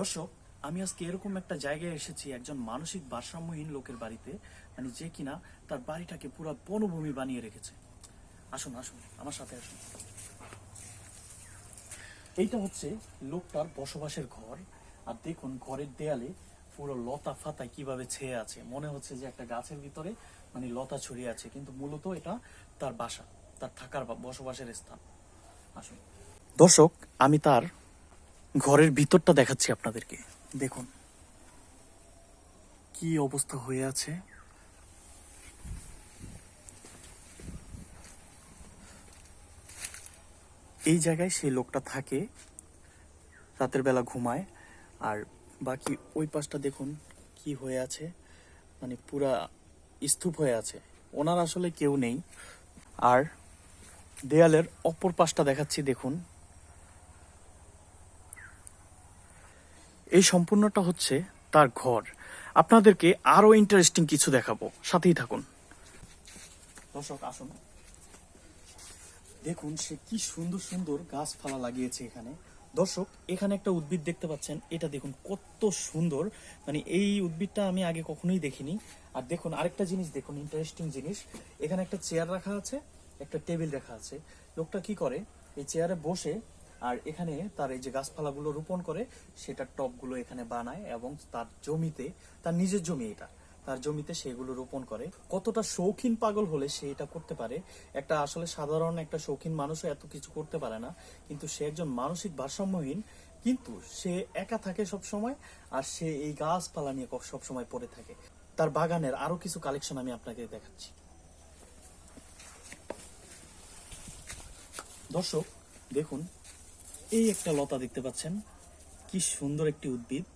দর্শক, আমি আজকে এরকম একটা জায়গায় এসেছি, একজন মানসিক ভারসাম্যহীন লোকের বাড়িতে মানে যে কিনা তার বাড়িটাকে পুরো বনভূমি বানিয়ে রেখেছে। আসুন আসুন, আমার সাথে আসুন। এইটা হচ্ছে লোকটার বসবাসের ঘর। আর দেখুন, ঘরের দেয়ালে পুরো লতা ফাতায় কীভাবে ছেয়ে আছে। মনে হচ্ছে যে একটা গাছের ভিতরে মানে লতা ছড়িয়ে আছে। কিন্তু মূলত এটা তার বাসা, তার থাকার বসবাসের স্থান। আসুন। দর্শক, আমি তার ঘরের ভিতরটা দেখাচ্ছি আপনাদেরকে। দেখুন। কি অবস্থা হয়ে আছে। এই জায়গায় সেই লোকটা থাকে, রাতের বেলা ঘুমায়, আর বাকি ওই পাশটা দেখুন কি হয়ে আছে। মানে পুরা স্তূপ হয়ে আছে। ওনার আসলে কেউ নেই। আর দেয়ালের অপর পাশটা দেখাচ্ছি, দেখুন। এই সম্পূর্ণটা হচ্ছে তার ঘর। আপনাদেরকে আরও ইন্টারেস্টিং কিছু দেখাবো। সাথেই থাকুন। দর্শক, আসুন। দেখুন সে কি সুন্দর সুন্দর গাছপালা লাগিয়েছে এখানে। দর্শক, এখানে একটা উদ্ভিদ দেখতে পাচ্ছেন। এটা দেখুন কত সুন্দর। মানে এই উদ্ভিদটা আমি আগে কখনোই দেখিনি। আর দেখুন, আরেকটা জিনিস দেখুন ইন্টারেস্টিং জিনিস। এখানে একটা চেয়ার রাখা আছে, একটা টেবিল রাখা আছে। লোকটা কি করে? এই চেয়ারে বসে আর এখানে তার এই যে গাছপালাগুলো রোপণ করে সেটার টবগুলো এখানে বানায় এবং তার জমিতে, তার নিজের জমি এটা, তার জমিতে সেগুলো রোপণ করে। কতটা শৌখিন পাগল হলে সে এটা করতে পারে? একটা আসলে সাধারণ একটা শৌখিন মানুষও এত কিছু করতে পারে না, কিন্তু সে একজন মানসিক ভারসাম্যহীন, কিন্তু সে একা থাকে সব সময় আর সে এই গাছপালা নিয়ে সব সময় পড়ে থাকে। তার বাগানের আরও কিছু কালেকশন আমি আপনাকে দেখাচ্ছি। দর্শক, দেখুন এই একটা লতা দেখতে পাচ্ছেন। কি সুন্দর একটি উদ্ভিদ।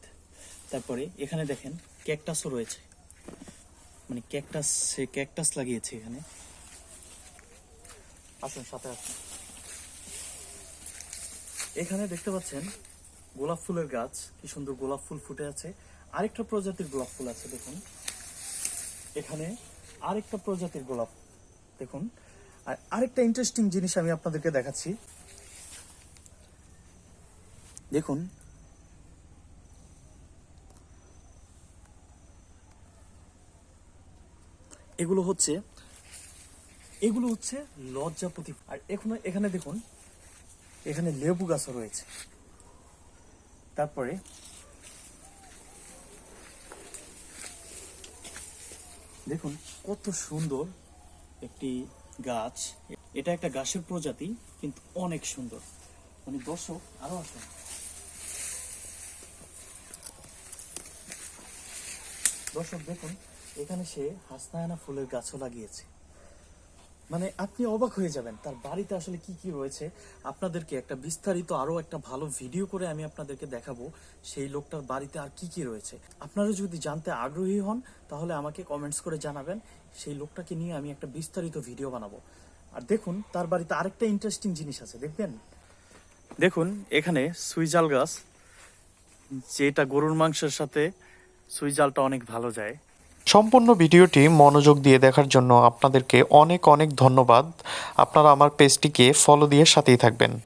তারপরে এখানে দেখেন ক্যাকটাসও রয়েছে। মানে ক্যাকটাস, সে ক্যাকটাস লাগিয়েছে এখানে। আসুন, সাথে আসুন। এখানে দেখতে পাচ্ছেন গোলাপ ফুলের গাছ। কি সুন্দর গোলাপ ফুল ফুটে আছে। আরেকটা প্রজাতির গোলাপ ফুল আছে, দেখুন। এখানে আরেকটা প্রজাতির গোলাপ, দেখুন। আর আরেকটা ইন্টারেস্টিং জিনিস আমি আপনাদেরকে দেখাচ্ছি। দেখুন। এগুলো হচ্ছে এগুলো হচ্ছে লজ্জাপতি আর এখানে এখানে দেখুন, এখানে লেবু গাছও রয়েছে। তারপরে, দেখুন কত সুন্দর একটি গাছ। এটা একটা গাছের প্রজাতি, কিন্তু অনেক সুন্দর। মানে দর্শক, আরও আসুন। দর্শক, দেখুন, এখানে সে হাসনায়না ফুলের গাছও লাগিয়েছে। মানে আপনি অবাক হয়ে যাবেন, তার বাড়িতে আসলে কি কি রয়েছে। আপনাদেরকে একটা বিস্তারিত আরও একটা ভালো ভিডিও করে আমি আপনাদেরকে দেখাবো, সেই লোকটার বাড়িতে আর কি কি রয়েছে। আপনারা যদি জানতে আগ্রহী হন, তাহলে আমাকে কমেন্টস করে জানাবেন, সেই লোকটাকে নিয়ে আমি একটা বিস্তারিত ভিডিও বানাবো। আর দেখুন, তার বাড়িতে আরেকটা ইন্টারেস্টিং জিনিস আছে, দেখবেন? দেখুন, এখানে সুইজাল গাছ, যেটা গরুর মাংসের সাথে সুইজালটা অনেক ভালো যায়। সম্পূর্ণ ভিডিওটি মনোযোগ দিয়ে দেখার জন্য আপনাদেরকে অনেক অনেক ধন্যবাদ। আপনারা আমার পেজটিকে ফলো দিয়ে সাথেই থাকবেন।